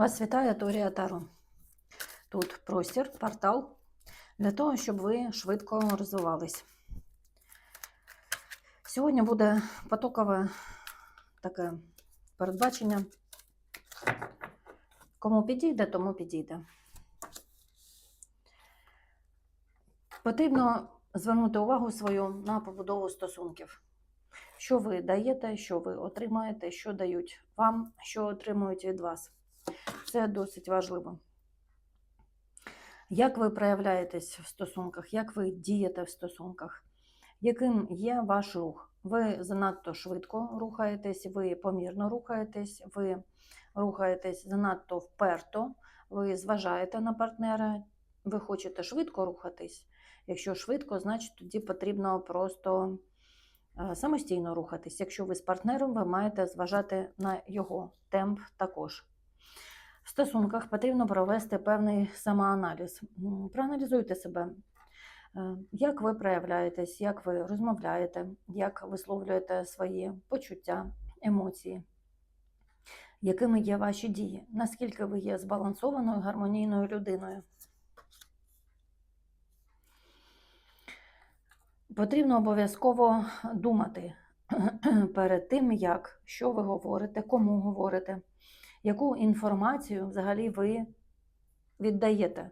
Вас вітає Торія Таро. Тут простір, портал для того, щоб ви швидко розвивались. Сьогодні буде потокове таке передбачення. Кому підійде, тому підійде. Потрібно звернути увагу свою на побудову стосунків. Що ви даєте, що ви отримаєте, що дають вам, що отримують від вас. Це досить важливо. Як ви проявляєтесь в стосунках, як ви дієте в стосунках, яким є ваш рух? Ви занадто швидко рухаєтесь, ви помірно рухаєтесь, ви рухаєтесь занадто вперто, ви зважаєте на партнера, ви хочете швидко рухатись. Якщо швидко, значить тоді потрібно просто е, самостійно рухатись. Якщо ви з партнером, ви маєте зважати на його темп також. В стосунках потрібно провести певний самоаналіз. Проаналізуйте себе, Е, як ви проявляєтесь, як ви розмовляєте, як висловлюєте свої почуття, емоції, якими є ваші дії, наскільки ви є збалансованою, гармонійною людиною. Потрібно обов'язково думати перед тим, як що ви говорите, кому говорите, яку інформацію взагалі ви віддаєте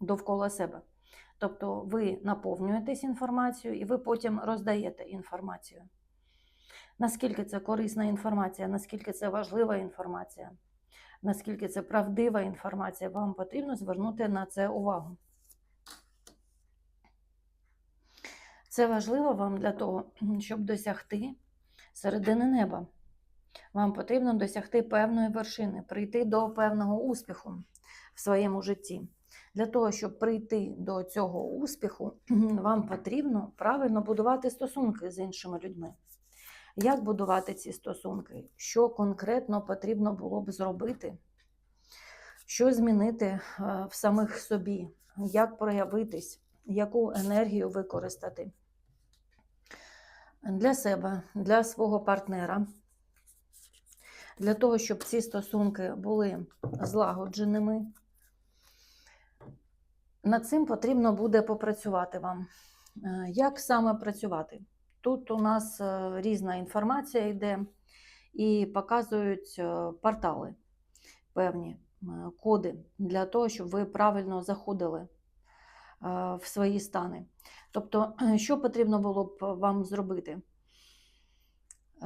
довкола себе. Тобто ви наповнюєтесь інформацією і ви потім роздаєте інформацію. Наскільки це корисна інформація, наскільки це важлива інформація, наскільки це правдива інформація, вам потрібно звернути на це увагу. Це важливо вам для того, щоб досягти середини неба. Вам потрібно досягти певної вершини, прийти до певного успіху в своєму житті. Для того, щоб прийти до цього успіху, вам потрібно правильно будувати стосунки з іншими людьми. Як будувати ці стосунки? Що конкретно потрібно було б зробити? Що змінити е, в самих собі? Як проявитись? Яку енергію використати? Для себе, для свого партнера, для того, щоб ці стосунки були злагодженими. Над цим потрібно буде попрацювати вам. Е, Як саме працювати? Тут у нас е, різна інформація йде і показують е, портали, певні коди для того, щоб ви правильно заходили в свої стани. Тобто, що потрібно було б вам зробити?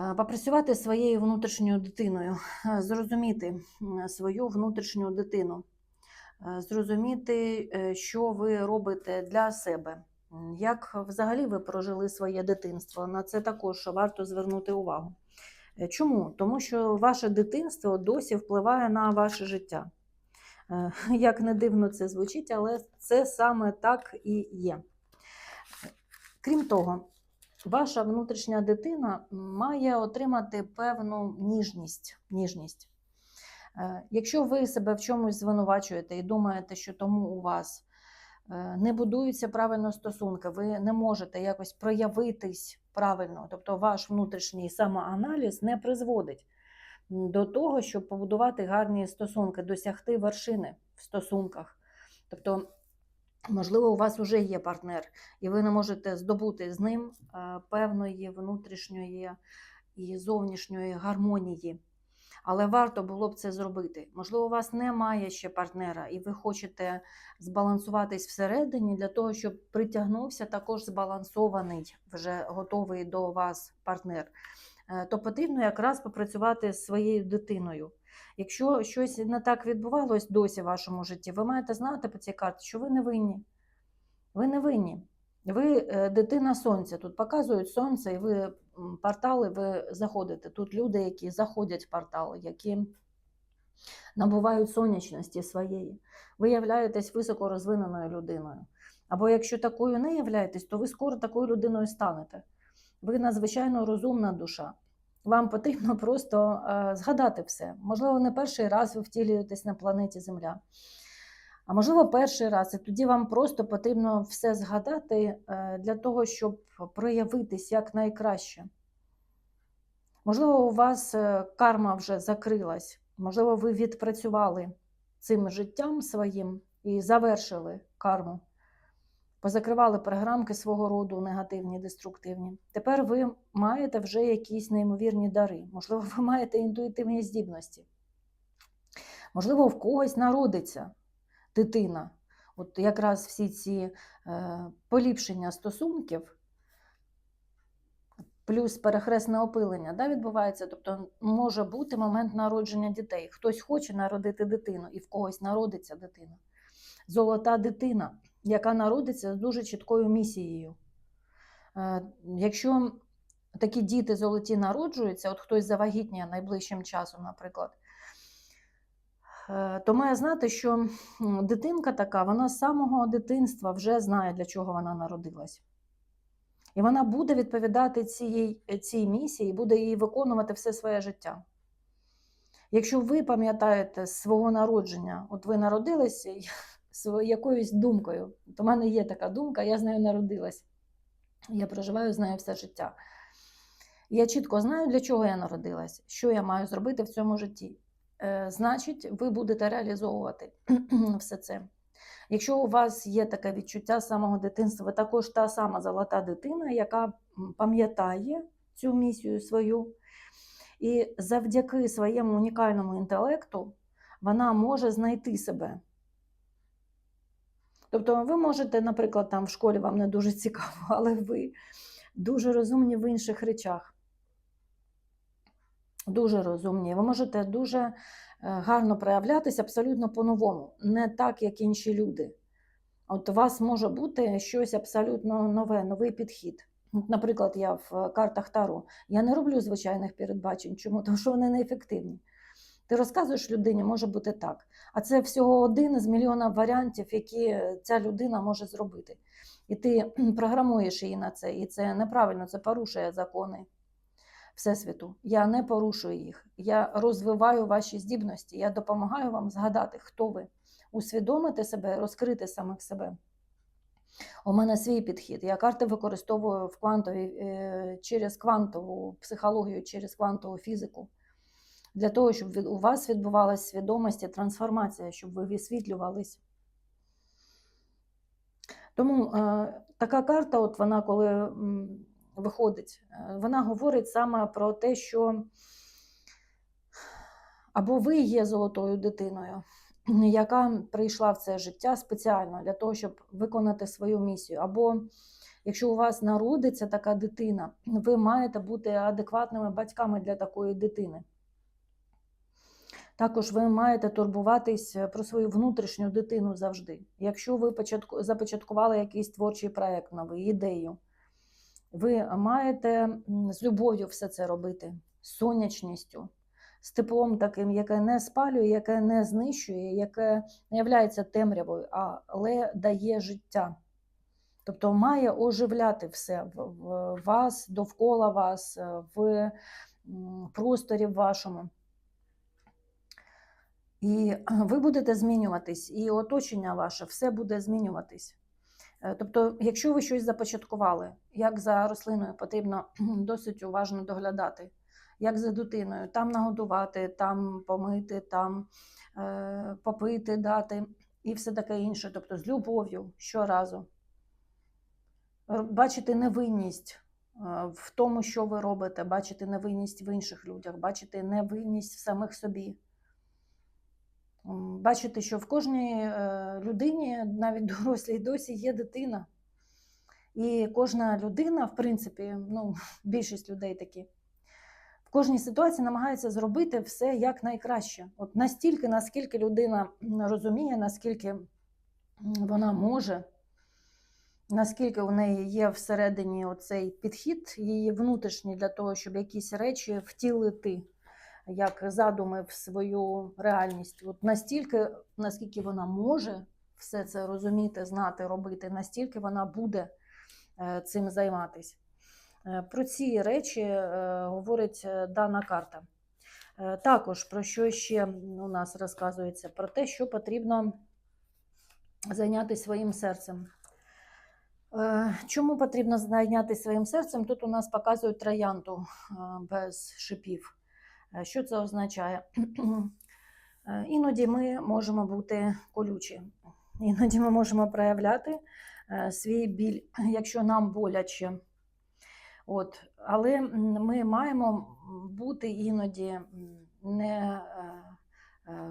Е, Попрацювати своєю внутрішньою дитиною, е, зрозуміти свою внутрішню дитину е, зрозуміти, що ви робите для себе, як взагалі ви прожили своє дитинство. На це також варто звернути увагу. Чому? Тому що ваше дитинство досі впливає на ваше життя. Як не дивно це звучить, але це саме так і є. Крім того, ваша внутрішня дитина має отримати певну ніжність. ніжність. Е, Якщо ви себе в чомусь звинувачуєте і думаєте, що тому у вас е, не будуються правильно стосунки, ви не можете якось проявитись правильно, тобто ваш внутрішній самоаналіз не призводить до того, щоб побудувати гарні стосунки, досягти вершини в стосунках. Тобто, можливо, у вас вже є партнер, і ви не можете здобути з ним е, певної внутрішньої і зовнішньої гармонії. Але варто було б це зробити. Можливо, у вас немає ще партнера, і ви хочете збалансуватись всередині для того, щоб притягнувся також збалансований, вже готовий до вас партнер. Е, То потрібно якраз попрацювати з своєю дитиною. Якщо щось не так відбувалось досі в вашому житті, ви маєте знати по цій карті, що ви не винні. Ви не винні. Ви е, дитина сонця. Тут показують сонце, і ви портали, ви заходите. Тут люди, які заходять в портали, які набувають сонячності своєї. Ви являєтесь високорозвиненою людиною. Або якщо такою не являєтесь, то ви скоро такою людиною станете. Ви надзвичайно розумна душа. Вам потрібно просто е, згадати все. Можливо, не перший раз ви втілюєтесь на планеті Земля. А можливо, перший раз, і тоді вам просто потрібно все згадати е, для того, щоб проявитись як найкраще. Можливо, у вас е, карма вже закрилась, можливо, ви відпрацювали цим життям своїм і завершили карму. Позакривали програмки свого роду негативні, деструктивні. Тепер ви маєте вже якісь неймовірні дари. Можливо, ви маєте інтуїтивні здібності. Можливо, в когось народиться дитина. От якраз всі ці е, поліпшення стосунків, плюс перехресне опилення да, відбувається. Тобто може бути момент народження дітей. Хтось хоче народити дитину, і в когось народиться дитина. Золота дитина, яка народиться з дуже чіткою місією. Е, Якщо такі діти золоті народжуються, от хтось завагітніє найближчим часом, наприклад, е, то має знати, що дитинка така, вона з самого дитинства вже знає, для чого вона народилась. І вона буде відповідати цій, цій місії, буде її виконувати все своє життя. Якщо ви пам'ятаєте свого народження, от ви народилися якоюсь думкою, в мене є така думка, я з нею народилась. Я проживаю з нею все життя. Я чітко знаю, для чого я народилась, що я маю зробити в цьому житті. Е, Значить, ви будете реалізовувати все це. Якщо у вас є таке відчуття з самого дитинства, ви також та сама золота дитина, яка пам'ятає цю місію свою, і завдяки своєму унікальному інтелекту вона може знайти себе. Тобто, ви можете, наприклад, там в школі вам не дуже цікаво, але ви дуже розумні в інших речах. Дуже розумні. Ви можете дуже е, гарно проявлятися абсолютно по-новому, не так, як інші люди. От у вас може бути щось абсолютно нове, новий підхід. Наприклад, я в е, картах Таро я не роблю звичайних передбачень. Чому? Тому що вони неефективні. Ти розказуєш людині, може бути так. А це всього один з мільйона варіантів, які ця людина може зробити. І ти програмуєш її на це, і це неправильно, це порушує закони Всесвіту. Я не порушую їх. Я розвиваю ваші здібності, я допомагаю вам згадати, хто ви, усвідомити себе, розкрити самих себе. У мене свій підхід. Я карти використовую в квантовій, е, через квантову психологію, через квантову фізику. Для того, щоб у вас відбувалася свідомість і трансформація, щоб ви висвітлювались. Тому е, така карта, от вона коли м, виходить, е, вона говорить саме про те, що або ви є золотою дитиною, яка прийшла в це життя спеціально для того, щоб виконати свою місію. Або якщо у вас народиться така дитина, ви маєте бути адекватними батьками для такої дитини. Також ви маєте турбуватись про свою внутрішню дитину завжди. Якщо ви започаткували якийсь творчий проект, новий ідею, ви маєте з любов'ю все це робити, з сонячністю, з теплом таким, яке не спалює, яке не знищує, яке не являється темрявою, але дає життя. Тобто має оживляти все в, в вас, довкола вас, е, в просторі вашому. І ви будете змінюватись, і оточення ваше все буде змінюватись. Е, Тобто, якщо ви щось започаткували, як за рослиною потрібно досить уважно доглядати, як за дитиною, там нагодувати, там помити, там е, попити, дати і все таке інше. Тобто з любов'ю щоразу. Бачити невинність е, в тому, що ви робите, бачити невинність в інших людях, бачити невинність в самих собі. Бачити, що в кожній е, людині, навіть дорослій, досі є дитина. І кожна людина, в принципі, ну, більшість людей такі, в кожній ситуації намагається зробити все як найкраще. От настільки, наскільки людина розуміє, наскільки вона може, наскільки у неї є всередині оцей підхід, її внутрішній для того, щоб якісь речі втілити як задуми в свою реальність. От настільки, наскільки вона може все це розуміти, знати, робити, настільки вона буде е, цим займатися. Е, Про ці речі е, говорить дана карта. Також про що ще у нас розказується? Про те, що потрібно зайнятися своїм серцем. Чому потрібно зайнятися своїм серцем? Тут у нас показують троянду без шипів. Е, Що це означає? Е, Іноді ми можемо бути колючі, іноді ми можемо проявляти е, свій біль, якщо нам боляче. От. Але ми маємо бути іноді не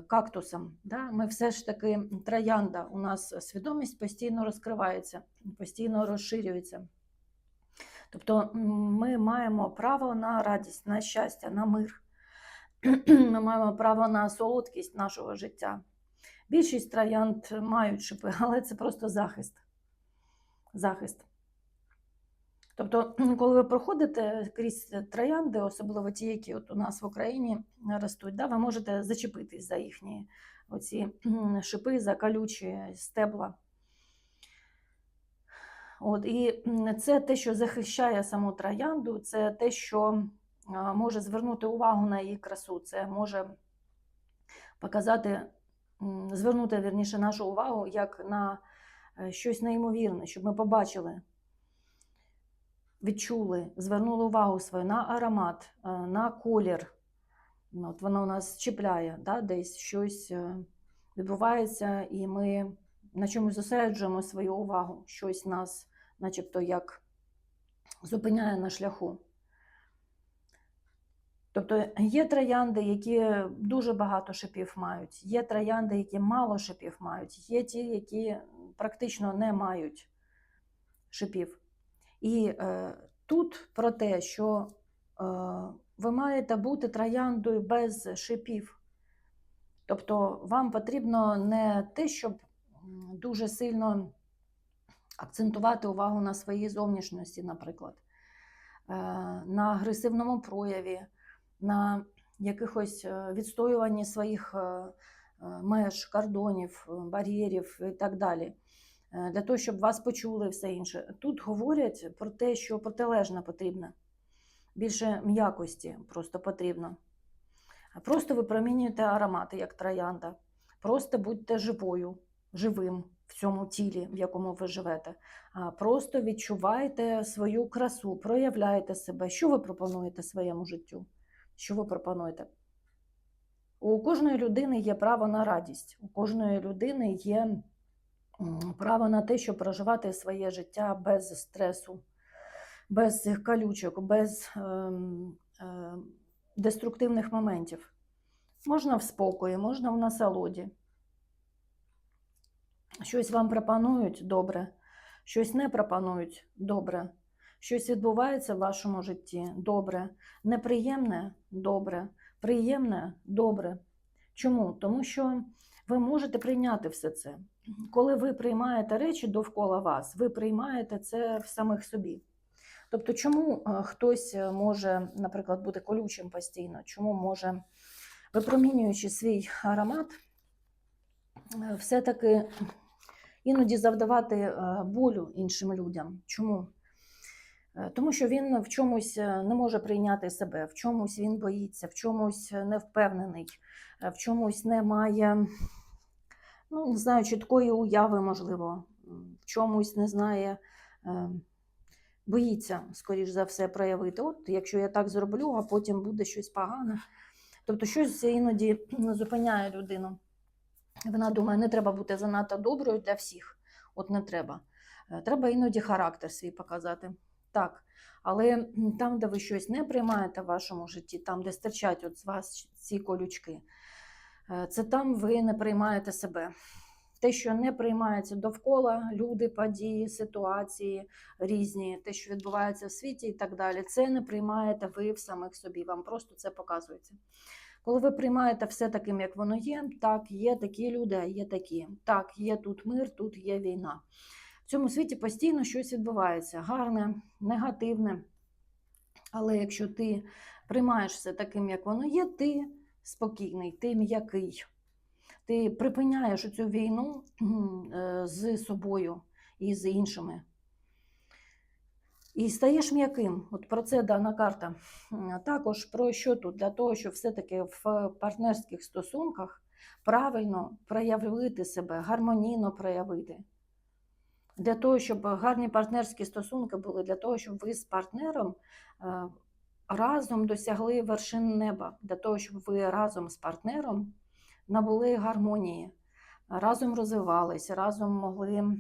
кактусом. Да? Ми все ж таки троянда. У нас свідомість постійно розкривається, постійно розширюється. Тобто ми маємо право на радість, на щастя, на мир. Ми маємо право на солодкість нашого життя. Більшість троянд мають шипи, але це просто захист. Захист. Тобто, коли ви проходите крізь троянди, особливо ті, які от у нас в Україні ростуть, да, ви можете зачепитись за їхні оці шипи, за колючі стебла. От, і це те, що захищає саму троянду, це те, що може звернути увагу на її красу, це може показати, звернути вірніше нашу увагу як на е, щось неймовірне, щоб ми побачили, відчули, звернули увагу свою на аромат, е, на колір. От воно у нас чіпляє, да, десь щось е, відбувається, і ми на чомусь зосереджуємо свою увагу, щось нас, начебто, як зупиняє на шляху. Тобто є троянди, які дуже багато шипів мають, є троянди, які мало шипів мають, є ті, які практично не мають шипів. І е, тут про те, що е, ви маєте бути трояндою без шипів. Тобто вам потрібно не те, щоб дуже сильно акцентувати увагу на своїй зовнішності, наприклад, е, на агресивному прояві, на якихось е, відстоюванні своїх е, е, меж, кордонів, бар'єрів і так далі. Для того, щоб вас почули все інше. Тут говорять про те, що протилежне потрібно. Більше м'якості просто потрібно. Просто випромінюйте аромати, як троянда. Просто будьте живою, живим в цьому тілі, в якому ви живете. Просто відчувайте свою красу, проявляйте себе. Що ви пропонуєте своєму життю? Що ви пропонуєте? У кожної людини є право на радість, у кожної людини є право на те, щоб проживати своє життя без стресу, без цих колючок, без ем, е, деструктивних моментів. Можна в спокої, можна в насолоді. Щось вам пропонують добре, щось не пропонують добре. Щось відбувається в вашому житті добре, неприємне добре, приємне добре. Чому? Тому що ви можете прийняти все це. Коли ви приймаєте речі довкола вас, ви приймаєте це в самих собі. Тобто, чому е, хтось може, наприклад, бути колючим постійно, чому може, випромінюючи свій аромат, е, все-таки іноді завдавати е, болю іншим людям. Чому? Е, Тому що він в чомусь е, не може прийняти себе, в чомусь він боїться, в чомусь не впевнений, е, в чомусь не має, ну, не знаю, чіткої уяви, можливо, в чомусь не знає, е, боїться, скоріш за все, проявити. От якщо я так зроблю, а потім буде щось погане. Тобто щось іноді зупиняє людину. Вона думає, не треба бути занадто доброю для всіх. От не треба. Е, Треба іноді характер свій показати. Так. Але там, де ви щось не приймаєте в вашому житті, там, де стирчать от з вас ці колючки, е, це там ви не приймаєте себе. Те, що не приймається довкола, люди, події, ситуації різні, те, що відбувається в світі і так далі, це не приймаєте ви в самих собі. Вам просто це показується. Коли ви приймаєте все таким, як воно є, так, є такі люди, є такі. Так, є тут мир, тут є війна. В цьому світі постійно щось відбувається, гарне, негативне. Але якщо ти приймаєш все таким, як воно є, ти спокійний, ти м'який. Ти припиняєш цю війну е, з собою і з іншими. І стаєш м'яким. От про це дана карта. Також про що тут? Для того, щоб все-таки в партнерських стосунках правильно проявити себе, гармонійно проявити. Для того, щоб гарні партнерські стосунки були, для того, щоб ви з партнером е, разом досягли вершин неба, для того, щоб ви разом з партнером набули гармонії, разом розвивались, разом могли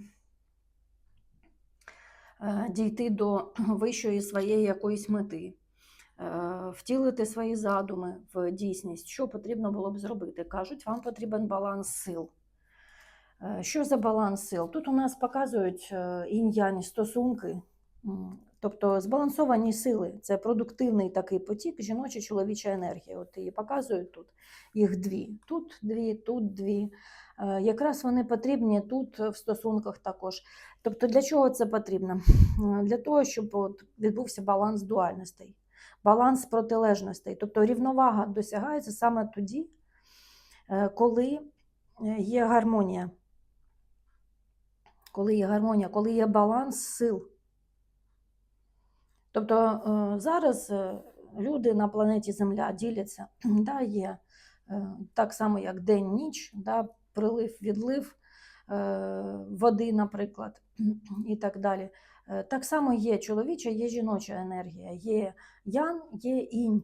е, дійти до вищої своєї якоїсь мети, е, втілити свої задуми в дійсність, що потрібно було б зробити. Кажуть, вам потрібен баланс сил. Що за баланс сил? Тут у нас показують е, інь-янь стосунки, тобто збалансовані сили це продуктивний такий потік, жіноча чоловіча енергія. От її показують тут. Їх дві. Тут дві, тут дві. Е, Якраз вони потрібні тут в стосунках також. Тобто, для чого це потрібно? Е, Для того, щоб от відбувся баланс дуальностей, баланс протилежностей. Тобто рівновага досягається саме тоді, е, коли є гармонія. Коли є гармонія, коли є баланс сил. Тобто е, зараз е, люди на планеті Земля діляться, да, є е, так само, як день-ніч, да, прилив, відлив води, наприклад, і так далі. Так само є чоловіча, є жіноча енергія, є ян, є інь.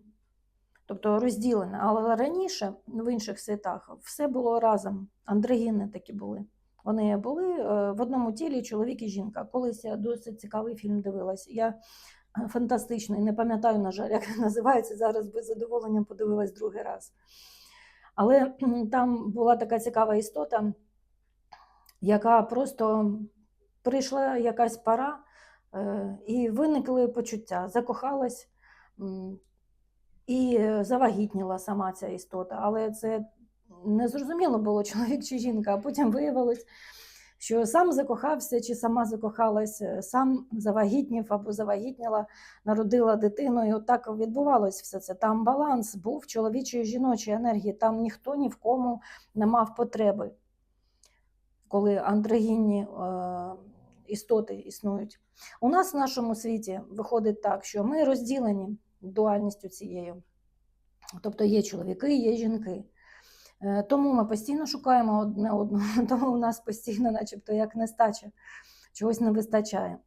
Тобто розділене. Але раніше в інших світах все було разом. Андрогіни такі були. Вони були е, в одному тілі чоловік і жінка. Колись я досить цікавий фільм дивилась. Я е, фантастичний, не пам'ятаю, на жаль, як називається. Зараз би задоволенням подивилась другий раз. Але там була така цікава істота, яка просто прийшла якась пора, е, і виникли почуття, закохалась і завагітніла сама ця істота. Але це не зрозуміло було, чоловік чи жінка, а потім виявилось, що сам закохався чи сама закохалась, е, сам завагітнів або завагітніла, народила дитину, і отак відбувалось все це. Там баланс був чоловічої і жіночої енергії, там ніхто ні в кому не мав потреби, коли андрогінні е, істоти існують. У нас в нашому світі виходить так, що ми розділені дуальністю цією. Тобто є чоловіки, є жінки. Е, Тому ми постійно шукаємо одне одного, тому у нас постійно, начебто, як нестача, чогось не вистачає.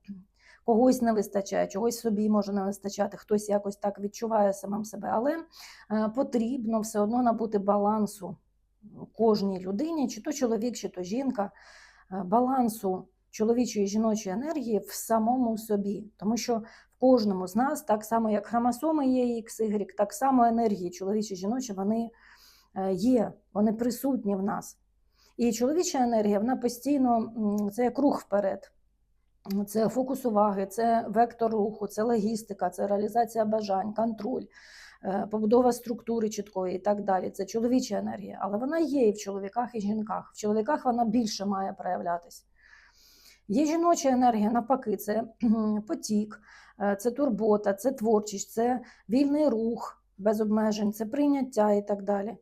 Когось не вистачає, чогось собі може не вистачати, хтось якось так відчуває самим себе. Але е, потрібно все одно набути балансу кожній людині, чи то чоловік, чи то жінка, е, балансу чоловічої і жіночої енергії в самому собі. Тому що в кожному з нас, так само як хромосоми є X, Y, так само енергії чоловічі і жіночі, вони є, вони присутні в нас. І чоловіча енергія, вона постійно це як рух вперед. Це фокус уваги, це вектор руху, це логістика, це реалізація бажань, контроль, е, побудова структури чіткої і так далі. Це чоловіча енергія, але вона є і в чоловіках, і жінках. В чоловіках вона більше має проявлятись. Є жіноча енергія, навпаки, це потік, е, це турбота, це творчість, це вільний рух без обмежень, це прийняття і так далі.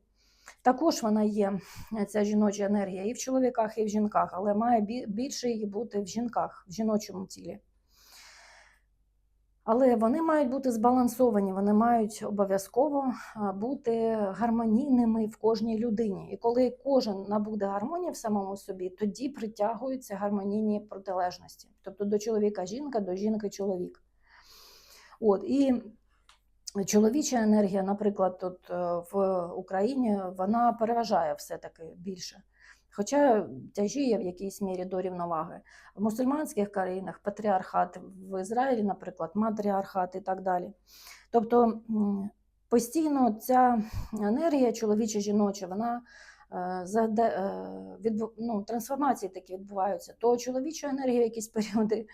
Також вона є, е, ця жіноча енергія, і в чоловіках, і в жінках, але має більше її бути в жінках, в жіночому тілі. Але вони мають бути збалансовані, вони мають обов'язково бути гармонійними в кожній людині. І коли кожен набуде гармонії в самому собі, тоді притягуються гармонійні протилежності. Тобто до чоловіка жінка, до жінки чоловік. От, і чоловіча енергія, наприклад, тут е, в Україні, вона переважає все-таки більше. Хоча тяжіє в якійсь мірі до рівноваги. В мусульманських країнах патріархат, в Ізраїлі, наприклад, матріархат і так далі. Тобто постійно ця енергія чоловіча жіноча, вона е, е, ну, трансформації такі відбуваються. То чоловіча енергія якісь періоди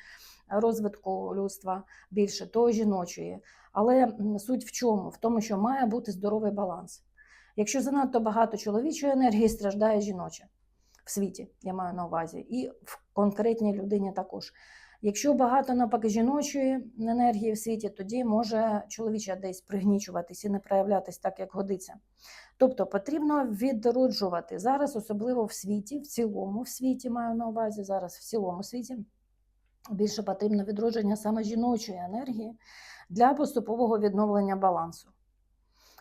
розвитку людства більше, то жіночої. Але суть в чому? В тому, що має бути здоровий баланс. Якщо занадто багато чоловічої енергії, страждає жіноча в світі, я маю на увазі, і в конкретній людині також. Якщо багато навпаки жіночої енергії в світі, тоді може чоловіча десь пригнічуватись і не проявлятись так, як годиться. Тобто потрібно відроджувати зараз, особливо в світі, в цілому в світі маю на увазі, зараз в цілому світі більше потрібно відродження саме жіночої енергії для поступового відновлення балансу.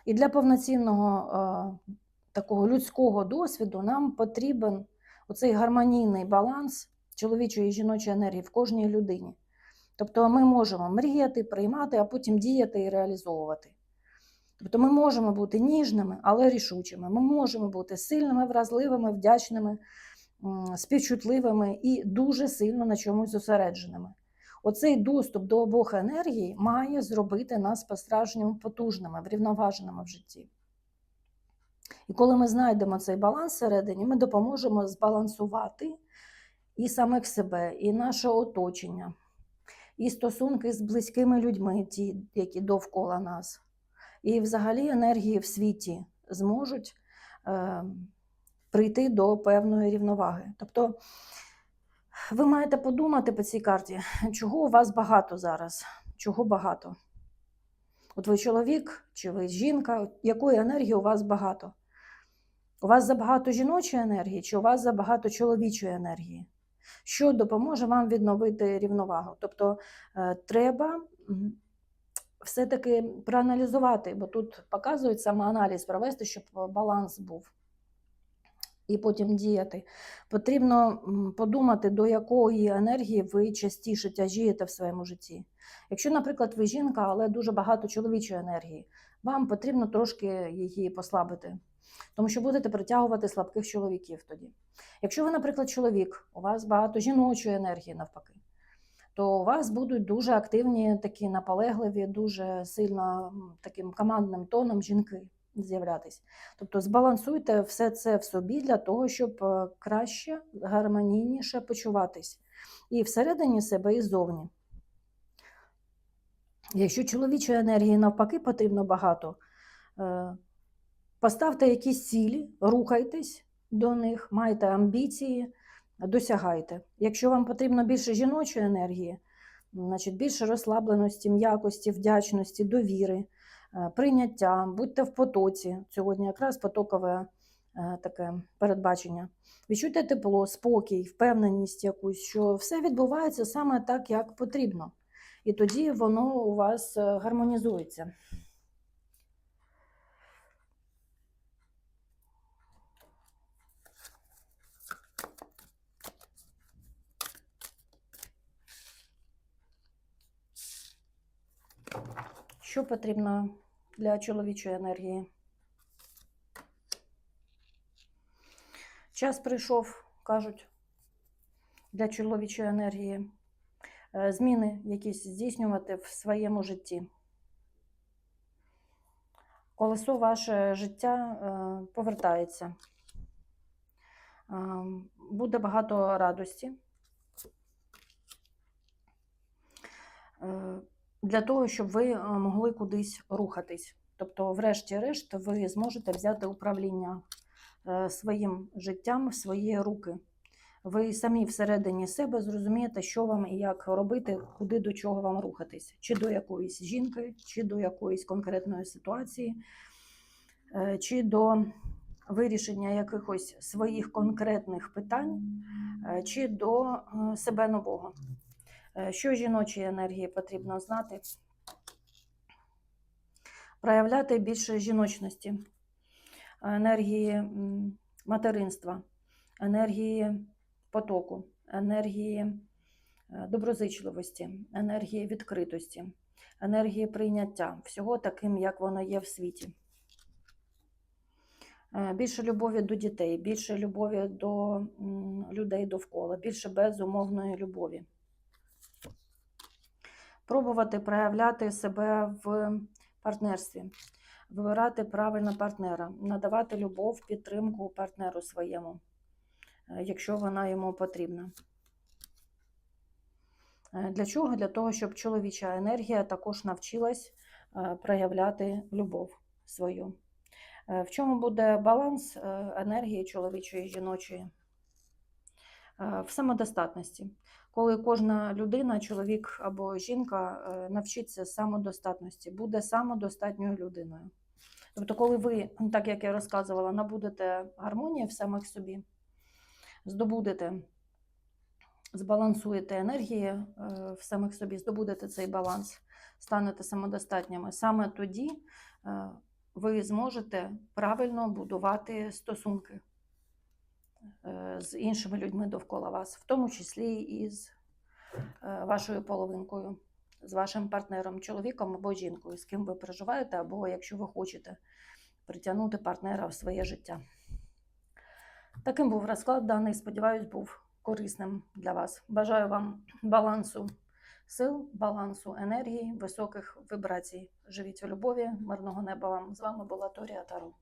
І для повноцінного е, такого людського досвіду нам потрібен оцей гармонійний баланс чоловічої і жіночої енергії в кожній людині. Тобто ми можемо мріяти, приймати, а потім діяти і реалізовувати. Тобто ми можемо бути ніжними, але рішучими. Ми можемо бути сильними, вразливими, вдячними, співчутливими і дуже сильно на чомусь зосередженими. Оцей доступ до обох енергій має зробити нас по-справжньому потужними, врівноваженими в житті. І коли ми знайдемо цей баланс всередині, ми допоможемо збалансувати і самих себе, і наше оточення, і стосунки з близькими людьми, ті, які довкола нас, і взагалі енергії в світі зможуть е, прийти до певної рівноваги. Тобто ви маєте подумати по цій карті, чого у вас багато зараз, чого багато. От ви чоловік чи ви жінка, якої енергії у вас багато? У вас забагато жіночої енергії, чи у вас забагато чоловічої енергії? Що допоможе вам відновити рівновагу? Тобто е, треба все-таки проаналізувати, бо тут показують самоаналіз провести, щоб баланс був. І потім діяти. Потрібно подумати, до якої енергії ви частіше тяжієте в своєму житті. Якщо, наприклад, ви жінка, але дуже багато чоловічої енергії, вам потрібно трошки її послабити, тому що будете притягувати слабких чоловіків тоді. Якщо ви, наприклад, чоловік, у вас багато жіночої енергії навпаки, то у вас будуть дуже активні, такі наполегливі, дуже сильно таким командним тоном жінки з'являтись. Тобто збалансуйте все це в собі для того, щоб е, краще, гармонійніше почуватись. І всередині себе, і ззовні. Якщо чоловічої енергії навпаки потрібно багато, е, поставте якісь цілі, рухайтесь до них, майте амбіції, досягайте. Якщо вам потрібно більше жіночої енергії, значить більше розслабленості, м'якості, вдячності, довіри, прийняття, будьте в потоці. Сьогодні якраз потокове е, таке передбачення. Відчуйте тепло, спокій, впевненість якусь, що все відбувається саме так, як потрібно. І тоді воно у вас е, гармонізується. Що потрібно для чоловічої енергії? Час прийшов, кажуть, для чоловічої енергії. Е, Зміни якісь здійснювати в своєму житті. Колесо ваше життя е, повертається. Е, Буде багато радості. Для того, щоб ви е, могли кудись рухатись. Тобто, врешті-решт, ви зможете взяти управління е, своїм життям в свої руки. Ви самі всередині себе зрозумієте, що вам і як робити, куди до чого вам рухатись, чи до якоїсь жінки, чи до якоїсь конкретної ситуації, е, чи до вирішення якихось своїх конкретних питань, чи до себе нового. Е, Що жіночій енергії потрібно знати? Проявляти більше жіночності, енергії материнства, енергії потоку, енергії е, доброзичливості, енергії відкритості, енергії прийняття, всього таким, як воно є в світі. Е, Більше любові до дітей, більше любові до людей довкола, більше безумовної любові пробувати проявляти себе в партнерстві, вибирати правильно партнера, надавати любов, підтримку партнеру своєму, е, якщо вона йому потрібна. Е, Для чого? Для того, щоб чоловіча енергія також навчилась е, проявляти любов свою. В чому буде баланс енергії чоловічої і жіночої? В самодостатності коли кожна людина, чоловік або жінка, е, навчиться самодостатності, буде самодостатньою людиною. Тобто, коли ви, так як я розказувала, набудете гармонії в самих собі, здобудете, збалансуєте енергії е, в самих собі, здобудете цей баланс, станете самодостатніми, саме тоді е, ви зможете правильно будувати стосунки з іншими людьми довкола вас, в тому числі і з е, вашою половинкою, з вашим партнером, чоловіком або жінкою, з ким ви проживаєте, або якщо ви хочете притягнути партнера в своє життя. Таким був розклад даний. Сподіваюсь, був корисним для вас. Бажаю вам балансу сил, балансу енергії, високих вібрацій. Живіть у любові, мирного неба вам. З вами була Торія Таро.